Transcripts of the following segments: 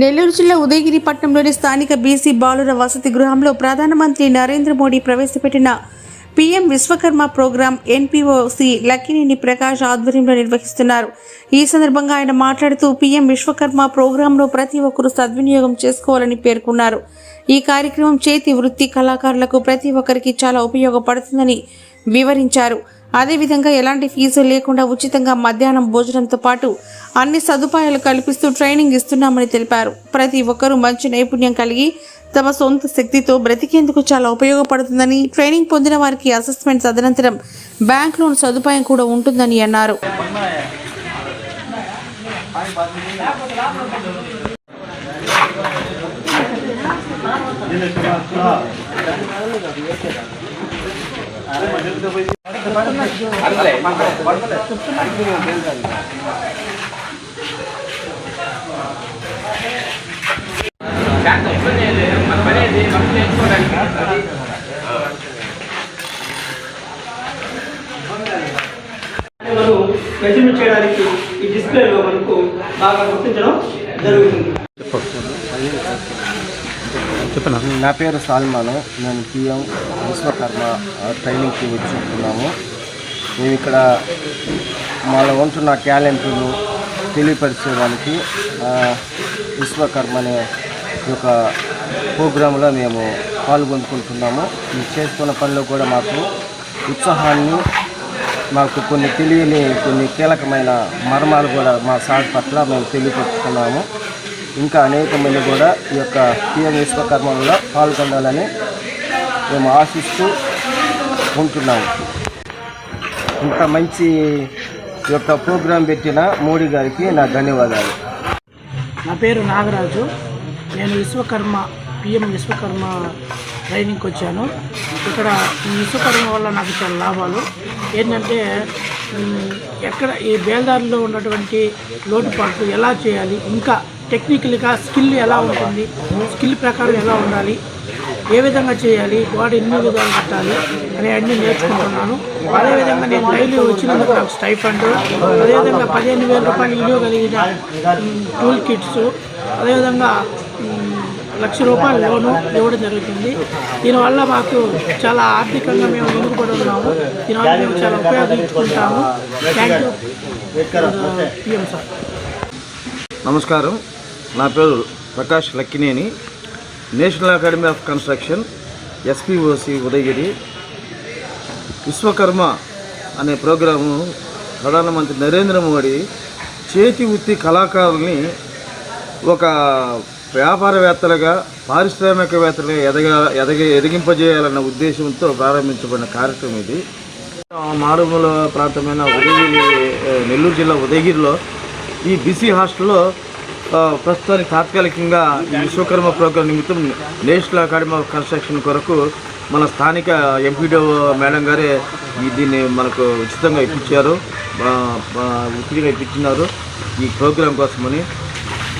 నెల్లూరు జిల్లా ఉదయగిరి పట్టణంలోని స్థానిక బీసీ బాలుర వసతి గృహంలో ప్రధానమంత్రి నరేంద్ర మోడీ ప్రవేశపెట్టిన PM Vishwakarma programme NPOC Lakkineni Prakash ఆధ్వర్యంలో నిర్వహిస్తున్నారు. ఈ సందర్భంగా ఆయన మాట్లాడుతూ పీఎం విశ్వకర్మ ప్రోగ్రాంలో ప్రతి ఒక్కరూ సద్వినియోగం చేసుకోవాలని పేర్కొన్నారు. ఈ కార్యక్రమం చేతి వృత్తి కళాకారులకు ప్రతి ఒక్కరికి చాలా ఉపయోగపడుతుందని వివరించారు. అదేవిధంగా ఎలాంటి ఫీజు లేకుండా ఉచితంగా మధ్యాహ్నం భోజనంతో పాటు అన్ని సదుపాయాలు కల్పిస్తూ ట్రైనింగ్ ఇస్తున్నామని తెలిపారు. ప్రతి ఒక్కరూ మంచి నైపుణ్యం కలిగి తమ సొంత శక్తితో బ్రతికేందుకు చాలా ఉపయోగపడుతుందని ట్రైనింగ్ పొందిన వారికి అసెస్మెంట్ తదనంతరం బ్యాంక్ లోన్ సదుపాయం కూడా ఉంటుందని అన్నారు. మెజర్మెంట్ చేయడానికి ఈ డిస్ప్లేలో మనకు బాగా గుర్తించడం జరుగుతుంది. నా పేరు సాల్మాను. నేను పిఎం విశ్వకర్మ ట్రైనింగ్కి వచ్చి మేము ఇక్కడ మాలో ఉంటున్న టాలెంట్ను తెలియపరిచేదానికి విశ్వకర్మ అనే ఒక ప్రోగ్రాంలో మేము పాల్గొనుకుంటున్నాము మీరు చేస్తున్న పనిలో కూడా మాకు ఉత్సాహాన్ని మాకు కొన్ని తెలియని కొన్ని కీలకమైన మర్మాలు కూడా మా సార్ పట్ల మేము తెలియపరుచుకున్నాము. ఇంకా అనేక మంది కూడా ఈ యొక్క పిఎం విశ్వకర్మలో పాల్గొనాలని మేము ఆశిస్తూ ఉంటున్నాము ఇంత మంచి ఈ యొక్క ప్రోగ్రాం పెట్టిన మోడీ గారికి నా ధన్యవాదాలు. నా పేరు నాగరాజు. నేను విశ్వకర్మ పిఎం విశ్వకర్మ ట్రైనింగ్కి వచ్చాను ఇక్కడ ఈ విశ్వకర్మ వల్ల నాకు చాలా లాభాలు. ఏంటంటే ఎక్కడ ఈ బేల్దారిలో ఉన్నటువంటి లోటుపాట్లు ఎలా చేయాలి ఇంకా టెక్నికల్గా స్కిల్ ఎలా ఉంటుంది స్కిల్ ప్రకారం ఎలా ఉండాలి ఏ విధంగా చేయాలి వాడు ఎన్ని విధాలు కట్టాలి అని అన్నీ నేర్చుకుంటున్నాను. అదేవిధంగా నేను డైలీ వచ్చినందుకు నాకు స్టైఫండ్ అదేవిధంగా పదిహేను వేల రూపాయలు విలువ కలిగిన టూల్ కిట్స్ అదేవిధంగా లక్ష రూపాయల లోను ఇవ్వడం జరుగుతుంది. దీనివల్ల మాకు చాలా ఆర్థికంగా మేము వెనుకబడి ఉన్నాము. దీనివల్ల మేము చాలా ఉపయోగించుకుంటాము. థ్యాంక్ యూ పిఎం సార్ నమస్కారం. నా పేరు Prakash Lakkineni. National academy of construction SPOC Udayagiri. Vishwakarma అనే ప్రోగ్రాము ప్రధానమంత్రి నరేంద్ర మోడీ చేతి వృత్తి కళాకారుల్ని ఒక వ్యాపారవేత్తలుగా పారిశ్రామికవేత్తలుగా ఎదగ ఎదగ ఎదిగింపజేయాలన్న ఉద్దేశంతో ప్రారంభించబడిన కార్యక్రమం ఇది. మారుమూల ప్రాంతమైన ఉదయగిరి నెల్లూరు జిల్లా ఉదయగిరిలో ఈ బిసి హాస్టల్లో ప్రస్తుతానికి తాత్కాలికంగా ఈ విశ్వకర్మ ప్రోగ్రాం నిమిత్తం నేషనల్ అకాడమీ ఆఫ్ కన్స్ట్రక్షన్ కొరకు మన స్థానిక ఎంపీడో మేడం గారే దీన్ని మనకు ఉచితంగా ఇప్పించారు. ఉచితంగా ఇప్పించినారు ఈ ప్రోగ్రాం కోసమని.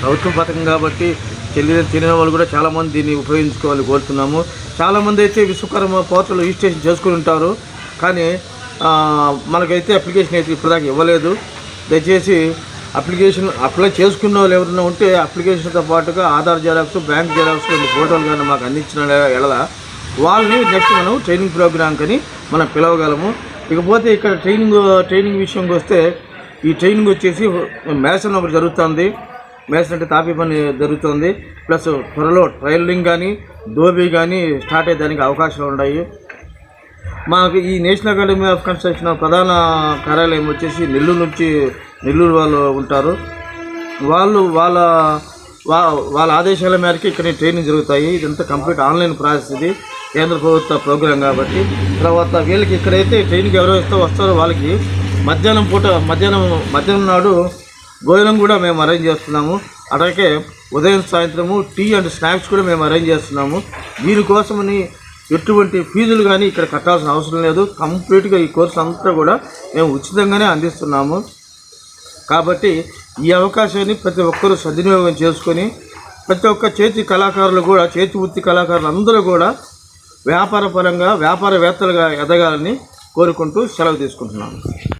ప్రభుత్వ పథకం కాబట్టి తెలియని తెలియని వాళ్ళు కూడా చాలామంది దీన్ని ఉపయోగించుకోవాలని కోరుతున్నాము. చాలామంది అయితే విశ్వకర్మ పోర్టల్ రిజిస్ట్రేషన్ చేసుకుని ఉంటారు. కానీ మనకైతే అప్లికేషన్ అయితే ఇప్పటిదాకా ఇవ్వలేదు. దయచేసి అప్లికేషన్ అప్లై చేసుకున్న వాళ్ళు ఎవరైనా ఉంటే అప్లికేషన్తో పాటుగా ఆధార్ జెరాక్స్ బ్యాంక్ జెరాక్స్ రెండు ఫోటోలు కానీ మాకు అందించిన ఎడల వాళ్ళని నెక్స్ట్ మనం ట్రైనింగ్ ప్రోగ్రామ్ కానీ మనం పిలవగలము. ఇకపోతే ఇక్కడ ట్రైనింగ్ ట్రైనింగ్ విషయంకి వస్తే ఈ ట్రైనింగ్ వచ్చేసి మేసన్ ఒకటి జరుగుతుంది. మేసన్ అంటే తాపీ పని జరుగుతుంది. ప్లస్ త్వరలో ట్రైలింగ్ కానీ దోబీ కానీ స్టార్ట్ అయ్యేదానికి అవకాశాలు ఉన్నాయి. మాకు ఈ నేషనల్ అకాడమీ ఆఫ్ కన్స్ట్రక్షన్ ప్రధాన కార్యాలయం వచ్చేసి నెల్లూరు నుంచి నెల్లూరు వాళ్ళు ఉంటారు. వాళ్ళు వాళ్ళ వాళ్ళ ఆదేశాల మేరకు ఇక్కడ ట్రైనింగ్ జరుగుతాయి. ఇదంతా కంప్లీట్ ఆన్లైన్ ప్రాసెస్ ఇది. కేంద్ర ప్రభుత్వ ప్రోగ్రాం కాబట్టి. తర్వాత వీళ్ళకి ఇక్కడైతే ట్రైనింగ్ ఎవరో ఇస్తే వస్తారో వాళ్ళకి మధ్యాహ్నం పూట మధ్యాహ్నం మధ్యాహ్నం నాడు భోజనం కూడా మేము అరేంజ్ చేస్తున్నాము. అలాగే ఉదయం సాయంత్రము టీ అండ్ స్నాక్స్ కూడా మేము అరేంజ్ చేస్తున్నాము. దీనికోసమని ఎటువంటి ఫీజులు కానీ ఇక్కడ కట్టాల్సిన అవసరం లేదు. కంప్లీట్గా ఈ కోర్సు అంతా కూడా మేము ఉచితంగానే అందిస్తున్నాము. కాబట్టి ఈ అవకాశాన్ని ప్రతి ఒక్కరూ సద్వినియోగం చేసుకొని ప్రతి ఒక్క చేతి కళాకారులు కూడా చేతి వృత్తి కళాకారులు అందరూ కూడా వ్యాపార పరంగా వ్యాపారవేత్తలుగా ఎదగాలని కోరుకుంటూ సెలవు తీసుకుంటున్నాను.